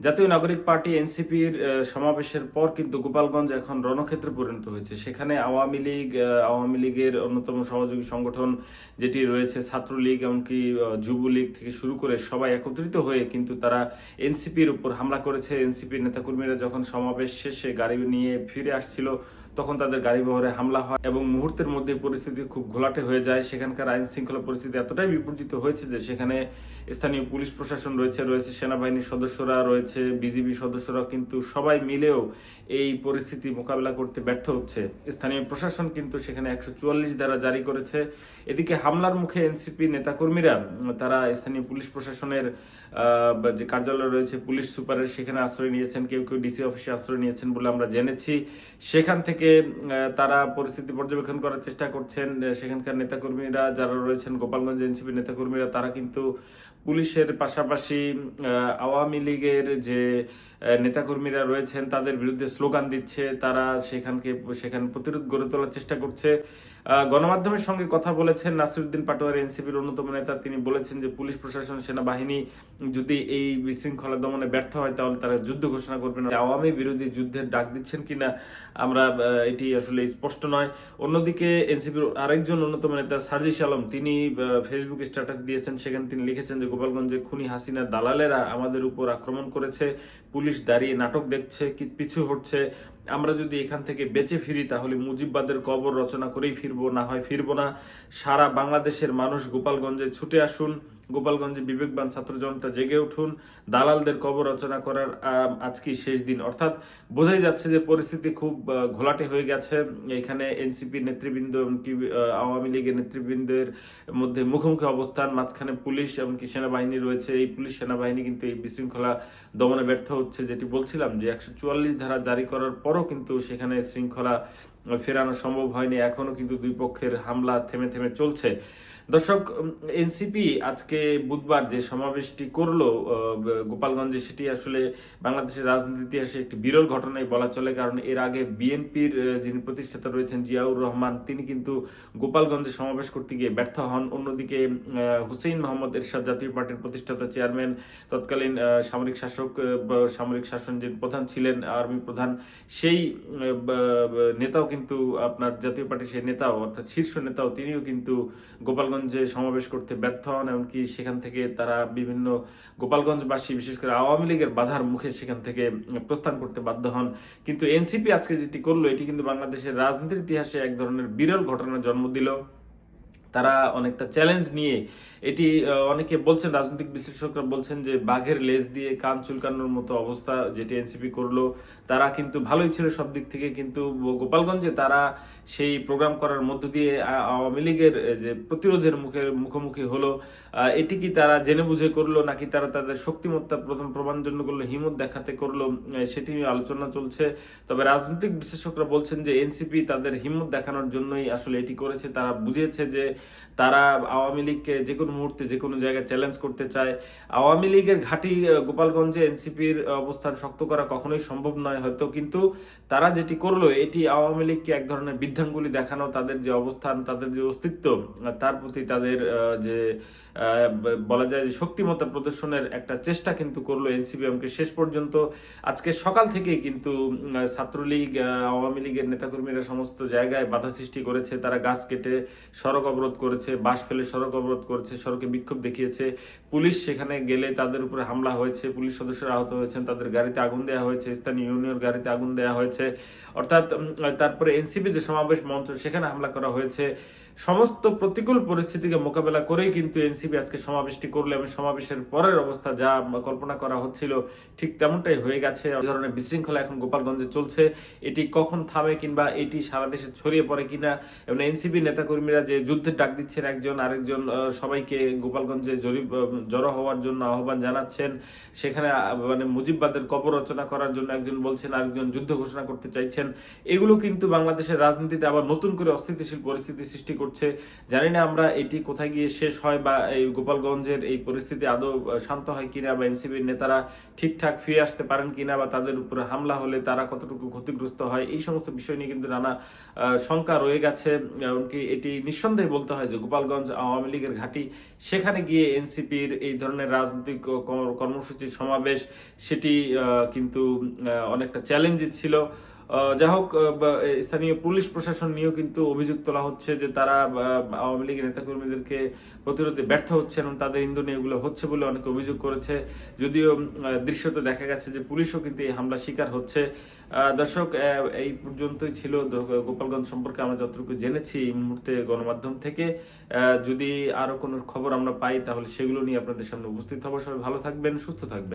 জাতীয় নাগরিক পার্টি এনসিপির সমাবেশের পর কিন্তু গোপালগঞ্জ এখন রণক্ষেত্রে পরিণত হয়েছে। সেখানে আওয়ামী লীগ আওয়ামী লীগের অন্যতম সহযোগী সংগঠন যেটি রয়েছে, ছাত্রলীগ এমনকি যুবলীগ থেকে শুরু করে সবাই একত্রিত হয়ে কিন্তু তারা এনসিপির উপর হামলা করেছে। এনসিপির নেতাকর্মীরা যখন সমাবেশ শেষে গাড়ি নিয়ে ফিরে আসছিল তখন তাদের গাড়ি বহরে হামলা হয় এবং মুহূর্তের মধ্যে পরিস্থিতি খুব ঘোলাটে হয়ে যায়। সেখানকার আইন শৃঙ্খলা পরিস্থিতি এতটাই বিপর্যিত হয়েছে যে সেখানে স্থানীয় পুলিশ প্রশাসন রয়েছে রয়েছে সেনাবাহিনীর সদস্যরা, রয়েছে বিজিবি সদস্যরা কিন্তু সবাই মিলেও এই পরিস্থিতি মোকাবেলা করতে ব্যর্থ হচ্ছে। স্থানীয় প্রশাসন কিন্তু সেখানে একশো চুয়াল্লিশ দ্বারা জারি করেছে। এদিকে হামলার মুখে এনসিপি নেতাকর্মীরা, তারা স্থানীয় পুলিশ প্রশাসনের যে কার্যালয় রয়েছে পুলিশ সুপারের সেখানে আশ্রয় নিয়েছেন, কেউ কেউ ডিসি অফিসে আশ্রয় নিয়েছেন বলে আমরা জেনেছি। সেখান থেকে আহ, তারা পরিস্থিতি পর্যবেক্ষণ করার চেষ্টা করছেন। সেখানকার নেতাকর্মীরা যারা রয়েছেন গোপালগঞ্জ এনসিপি নেতাকর্মীরা তারা কিন্তু পুলিশের পাশাপাশি আওয়ামী লীগের যে নেতাকর্মীরা রয়েছেন তাদের বিরুদ্ধে স্লোগান দিচ্ছে। তারা সেখানকে সেখানে প্রতিরোধ গড়ে তোলার চেষ্টা করছে। গণমাধ্যমের সঙ্গে কথা বলেছেন নাসিরুদ্দিন পাটোয়ারি এনসিপির অন্যতম নেতা। তিনি বলেছেন যে পুলিশ প্রশাসন সেনাবাহিনী যদি এই বিশৃঙ্খলা দমনে ব্যর্থ হয় তাহলে তারা যুদ্ধ ঘোষণা করবেন। আওয়ামী বিরোধী যুদ্ধের ডাক দিচ্ছেন কিনা আমরা এটি আসলে স্পষ্ট নয়। অন্যদিকে এনসিপির আরেকজন অন্যতম নেতা সার্জিস আলম, তিনি ফেসবুক স্ট্যাটাস দিয়েছেন। সেখানে তিনি লিখেছেন যে, গোপালগঞ্জে খুনি হাসিনার দালালেরা আমাদের উপর আক্রমণ করেছে, পুলিশ দাঁড়িয়ে নাটক দেখছে পিছু হচ্ছে আমরা যদি এখান থেকে বেঁচে ফিরি, তাহলে মুজিববাদের কবর রচনা করেই ফিরবো, না হয় ফিরবো না। সারা বাংলাদেশের মানুষ গোপালগঞ্জে ছুটে আসুন। গোপালগঞ্জে বিবেকবান ছাত্র জনতা জেগে উঠুন। দালালদের কবর রচনা করার আহ, আজকেই শেষ দিন। অর্থাৎ বোঝাই যাচ্ছে যে পরিস্থিতি খুব ঘোলাটে হয়ে গেছে। এখানে এনসিপি নেতৃবৃন্দ এমনকি আওয়ামী লীগের নেতৃবৃন্দের মধ্যে মুখোমুখি অবস্থান মাঝখানে পুলিশ এমনকি সেনাবাহিনী রয়েছে। এই পুলিশ সেনাবাহিনী কিন্তু এই বিশৃঙ্খলা দমনে ব্যর্থ হচ্ছে যেটি বলছিলাম যে একশো চুয়াল্লিশ ধারা জারি করার পরও কিন্তু সেখানে শৃঙ্খলা ফেরানো সম্ভব হয়নি। এখনও কিন্তু দুই পক্ষের হামলা থেমে থেমে চলছে। দর্শক, এনসিপি আজকে বুধবার যে সমাবেশটি করল গোপালগঞ্জে সেটি আসলে বাংলাদেশের রাজনীতির ইতিহাসে একটি বিরল ঘটনাই বলা চলে, কারণ এর আগে বিএনপির যিনি প্রতিষ্ঠাতা রয়েছেন জিয়াউর রহমান, তিনি কিন্তু গোপালগঞ্জে সমাবেশ করতে গিয়ে ব্যর্থ হন। অন্যদিকে হুসেইন মোহাম্মদ এরশাদ জাতীয় পার্টির প্রতিষ্ঠাতা চেয়ারম্যান, তৎকালীন সামরিক শাসক সামরিক শাসন যে প্রধান ছিলেন, আর্মি প্রধান। সেই নেতাও কিন্তু আপনার জাতীয় পার্টির সেই নেতাও, অর্থাৎ শীর্ষ নেতাও, তিনিও কিন্তু গোপালগঞ্জে সমাবেশ করতে ব্যর্থ হন, এমনকি সেখান থেকে তারা বিভিন্ন গোপালগঞ্জবাসী, বিশেষ করে আওয়ামী লীগের বাধার মুখে সেখান থেকে প্রস্থান করতে বাধ্য হন। কিন্তু এনসিপি আজকে যেটি করল, এটি কিন্তু বাংলাদেশের রাজনীতির ইতিহাসে এক ধরনের বিরল ঘটনার জন্ম দিল। তারা অনেকটা চ্যালেঞ্জ নিয়ে এটি অনেকে বলছেন, রাজনৈতিক বিশ্লেষকরা বলছেন যে বাঘের লেজ দিয়ে কান চুলকানোর মতো অবস্থা যেটি এনসিপি করল, তারা কিন্তু ভালোই ছিল সব দিক থেকে, কিন্তু গোপালগঞ্জে তারা সেই প্রোগ্রাম করার মধ্য দিয়ে আওয়ামী লীগের যে প্রতিরোধের মুখে, মুখোমুখি হলো। এটি কি তারা জেনে বুঝে করল, নাকি তারা তাদের শক্তিমত্তা প্রথম প্রমাণ জন্য করল হিমত দেখাতে করল সেটি নিয়ে আলোচনা চলছে। তবে রাজনৈতিক বিশ্লেষকরা বলছেন যে এনসিপি তাদের হিম্মত দেখানোর জন্যই আসলে এটি করেছে। তারা বুঝিয়েছে যে তারা আওয়ামী লীগকে যে কোনো মুহূর্তে যে কোনো জায়গায় চ্যালেঞ্জ করতে চায়। আওয়ামী লীগের ঘাঁটি গোপালগঞ্জে এনসিপির অবস্থান শক্ত করা কখনোই সম্ভব নয়। হয়তো কিন্তু তারা যেটি করল, এটি আওয়ামী লীগকে এক ধরনের বৃদ্ধাঙ্গুলি দেখানো, তাদের যে অবস্থান, তাদের যে অস্তিত্ব তার প্রতি তাদের যে বলা যায় যে শক্তিমত্তা প্রদর্শনের একটা চেষ্টা কিন্তু করল এনসিপি। এমনকি শেষ পর্যন্ত আজকে সকাল থেকেই কিন্তু ছাত্রলীগ আওয়ামী লীগের নেতাকর্মীরা সমস্ত জায়গায় বাধা সৃষ্টি করেছে। তারা গাছ কেটে, সড়ক অবরোধ করেছে, বাস ফেলে সড়ক অবরোধ করেছে, সড়কে বিক্ষোভ দেখিয়েছে। পুলিশ সেখানে গেলে তাদের উপরে হামলা হয়েছে, পুলিশ সদস্যরা আহত হয়েছেন, তাদের গাড়িতে আগুন দেওয়া হয়েছে, স্থানীয় ইউনিয়ন গাড়িতে আগুন দেওয়া হয়েছে। অর্থাৎ তারপরে এনসিপি যে সমাবেশ মঞ্চ, সেখানে হামলা করা হয়েছে। সমস্ত প্রতিকূল পরিস্থিতিকে মোকাবেলা করেই কিন্তু এনসিপি আজকে সমাবেশটি করল এবং সমাবেশের পরের অবস্থা যা কল্পনা করা হচ্ছিল, ঠিক তেমনটাই হয়ে গেছে। ধরনের বিশৃঙ্খলা এখন গোপালগঞ্জে চলছে। এটি কখন থামে কিংবা এটি সারা দেশে ছড়িয়ে পড়ে কিনা, এবং এনসিপি নেতাকর্মীরা যে যুদ্ধের ডাক দিচ্ছেন একজন, আরেকজন সবাইকে গোপালগঞ্জে জরিপ জড়ো হওয়ার জন্য আহ্বান জানাচ্ছেন। সেখানে মানে মুজিববাদের কবর রচনা করার জন্য একজন বলছেন, আরেকজন যুদ্ধ ঘোষণা করতে চাইছেন। এগুলো কিন্তু বাংলাদেশের রাজনীতিতে আবার নতুন করে অস্থিতিশীল পরিস্থিতি সৃষ্টি করছে। করছে জানি না আমরা এটি কোথায় গিয়ে শেষ হয় বা এই গোপালগঞ্জের এই পরিস্থিতি আদৌ শান্ত হয় কিনা বা এনসিপির নেতারা ঠিকঠাক ফিরে আসতে পারেন কিনা বা তাদের উপরে হামলা হলে তারা কতটুকু ক্ষতিগ্রস্ত হয়, এই সমস্ত বিষয় নিয়ে কিন্তু নানা শঙ্কা রয়ে গেছে। এমনকি এটি নিঃসন্দেহে বলতে হয় যে গোপালগঞ্জ আওয়ামী লীগের ঘাঁটি, সেখানে গিয়ে এনসিপির এই ধরনের রাজনৈতিক কর্মসূচির সমাবেশ, সেটি কিন্তু অনেকটা চ্যালেঞ্জই ছিল। যাই হোক স্থানীয় পুলিশ প্রশাসন নিয়েও কিন্তু অভিযোগ তোলা হচ্ছে যে তারা আওয়ামী লীগের নেতাকর্মীদেরকে প্রতিরোধে ব্যর্থ হচ্ছে এবং তাদের ইন্ধনে এগুলো হচ্ছে বলে অনেকে অভিযোগ করেছে। যদিও দৃশ্যতে দেখা গেছে যে পুলিশও কিন্তু এই হামলা শিকার হচ্ছে। দর্শক এই পর্যন্তই ছিল গোপালগঞ্জ সম্পর্কে আমরা যতটুকু জেনেছি এই মুহূর্তে গণমাধ্যম থেকে। যদি আরও কোনো খবর আমরা পাই, তাহলে সেগুলো নিয়ে আপনাদের সামনে উপস্থিত হব। সবাই ভালো থাকবেন, সুস্থ থাকবেন।